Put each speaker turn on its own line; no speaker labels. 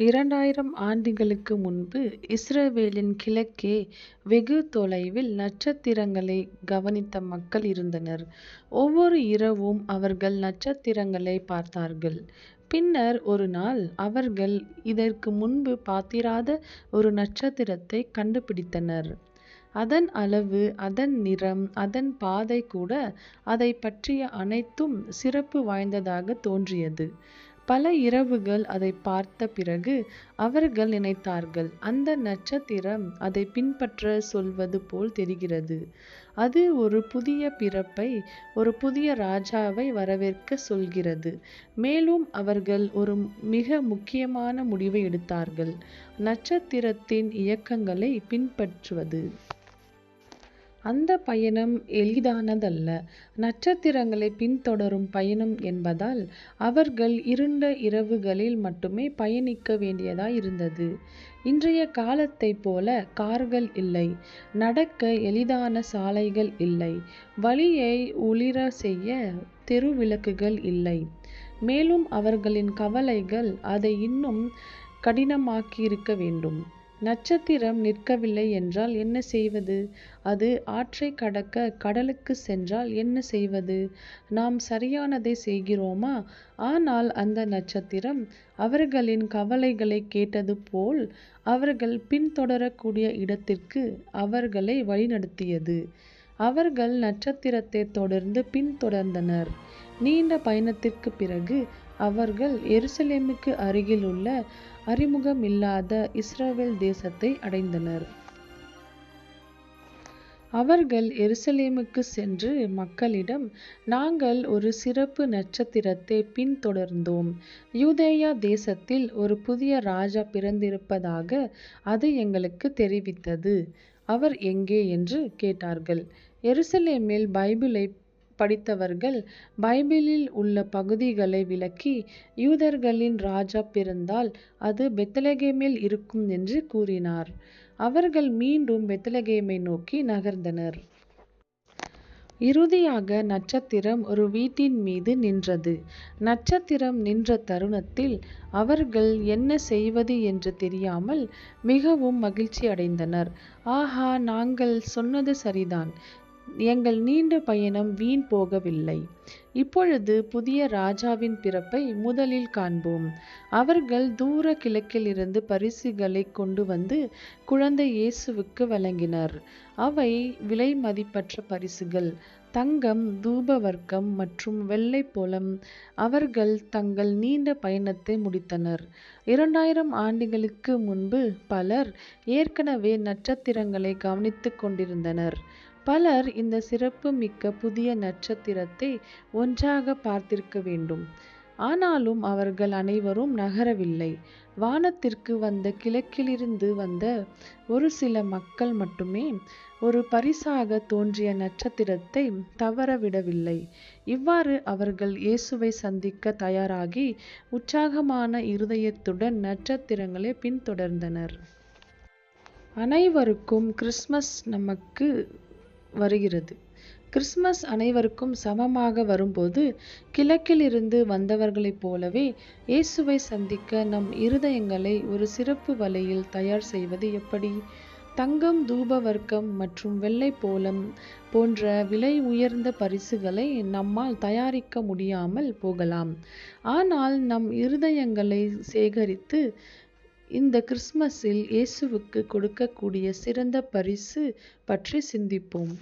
இரண்டாயிரம் ஆண்டுகளுக்கு முன்பு இஸ்ரவேலின் கிழக்கே வெகு தொலைவில் நட்சத்திரங்களை கவனித்த மக்கள் இருந்தனர். ஒவ்வொரு இரவும் அவர்கள் நட்சத்திரங்களை பார்த்தார்கள். பின்னர் ஒரு நாள் அவர்கள் இதற்கு முன்பு பார்த்திராத ஒரு நட்சத்திரத்தை கண்டுபிடித்தனர். அதன் அளவு அதன் நிறம் அதன் பாதை கூட அதைப் பற்றிய அனைத்தும் சிறப்பு வாய்ந்ததாகத் தோன்றியது. பல இரவுகள் அதைப் பார்த்த பிறகு அவர்கள் நினைத்தார்கள் அந்த நட்சத்திரம் அதை பின்பற்ற சொல்வது போல் தெரிகிறது. அது ஒரு புதிய பிறப்பை ஒரு புதிய ராஜாவை வரவேற்கச் சொல்கிறது. மேலும் அவர்கள் ஒரு மிக முக்கியமான முடிவை எடுத்தார்கள் நட்சத்திரத்தின் இயக்கங்களை பின்பற்றுவது. அந்த பயணம் எளிதானதல்ல. நட்சத்திரங்களை பின்தொடரும் பயணம் என்பதால் அவர்கள் இருண்ட இரவுகளில் மட்டுமே பயணிக்க வேண்டியதாயிருந்தது. இன்றைய காலத்தைப் போல கார்கள் இல்லை. நடக்க எளிதான சாலைகள் இல்லை. வழியை ஒளிர செய்ய தெருவிளக்குகள் இல்லை. மேலும் அவர்களின் கவலைகள் அதை இன்னும் கடினமாக்கியிருக்க வேண்டும். நட்சத்திரம் நிற்கவில்லை என்றால் என்ன செய்வது? அது ஆற்றை கடக்க கடலுக்கு சென்றால் என்ன செய்வது? நாம் சரியானதை செய்கிறோமா? ஆனால் அந்த நட்சத்திரம் அவர்களின் கவலைகளைக் கேட்டது போல் அவர்கள் பின்தொடரக்கூடிய இடத்திற்கு அவர்களை வழிநடத்தியது. அவர்கள் நட்சத்திரத்தைத் தொடர்ந்து பின்தொடர்ந்தனர். நீண்ட பயணத்திற்குப் பிறகு அவர்கள் எருசலேமுக்கு அருகிலுள்ள அறிமுகமில்லாத இஸ்ரவேல் தேசத்தை அடைந்தனர். அவர்கள் எருசலேமுக்கு சென்று மக்களிடம் நாங்கள் ஒரு சிறப்பு நட்சத்திரத்தை பின்தொடர்ந்தோம். யூதேயா தேசத்தில் ஒரு புதிய ராஜா பிறந்திருப்பதாக அது எங்களுக்கு தெரிவித்தது. அவர் எங்கே? என்று கேட்டார்கள். எருசலேமில் பைபிளை படித்தவர்கள் பைபிளில் உள்ள பகுதிகளை விளக்கி யூதர்களின் ராஜா பிறந்தால் அது பெத்லகேமில் இருக்கும் என்று கூறினார். அவர்கள் மீண்டும் பெத்லகேமை நோக்கி நகர்ந்தனர். இறுதியாக நட்சத்திரம் ஒரு வீட்டின் மீது நின்றது. நட்சத்திரம் நின்ற தருணத்தில் அவர்கள் என்ன செய்வது என்று தெரியாமல் மிகவும் மகிழ்ச்சி அடைந்தனர் ஆஹா நாங்கள் சொன்னது சரிதான். எங்கள் நீண்ட பயணம் வீண் போகவில்லை. இப்பொழுது புதிய ராஜாவின் பிறப்பை முதலில் காண்போம். அவர்கள் தூர கிழக்கிலிருந்து பரிசுகளை கொண்டு வந்து குழந்தை இயேசுவுக்கு வழங்கினர். அவை விலை மதிப்பற்ற பரிசுகள் தங்கம் தூபவர்க்கம் மற்றும் வெள்ளைப்பொன். அவர்கள் தங்கள் நீண்ட பயணத்தை முடித்தனர். இரண்டாயிரம் ஆண்டுகளுக்கு முன்பு பலர் ஏற்கனவே நட்சத்திரங்களை கவனித்துக் கொண்டிருந்தனர். பலர் இந்த சிறப்பு மிக்க புதிய நட்சத்திரத்தை ஒன்றாக பார்த்திருக்க வேண்டும். ஆனாலும் அவர்கள் அனைவரும் நகரவில்லை. வானத்திற்கு வந்த கிழக்கிலிருந்து வந்த ஒரு சில மக்கள் மட்டுமே ஒரு பரிசாக தோன்றிய நட்சத்திரத்தை தவறவிடவில்லை. இவ்வாறு அவர்கள் இயேசுவை சந்திக்க தயாராகி உற்சாகமான இருதயத்துடன் நட்சத்திரங்களை பின்தொடர்ந்தனர். அனைவருக்கும் கிறிஸ்துமஸ் நமக்கு வருகிறது. கிறிஸ்துமஸ் அனைவருக்கும் சமமாக வரும்போது கிழக்கிலிருந்து வந்தவர்களைப் போலவே இயேசுவை சந்திக்க நம் இருதயங்களை ஒரு சிறப்பு வலையில் தயார் செய்வது எப்படி? தங்கம் தூபவர்க்கம் மற்றும் வெள்ளை போலம் போன்ற விலை உயர்ந்த பரிசுகளை நம்மால் தயாரிக்க முடியாமல் போகலாம். ஆனால் நம் இருதயங்களை சேகரித்து இந்த கிறிஸ்மஸில் இயேசுவுக்கு கொடுக்கக்கூடிய சிறந்த பரிசு பற்றி சிந்திப்போம்.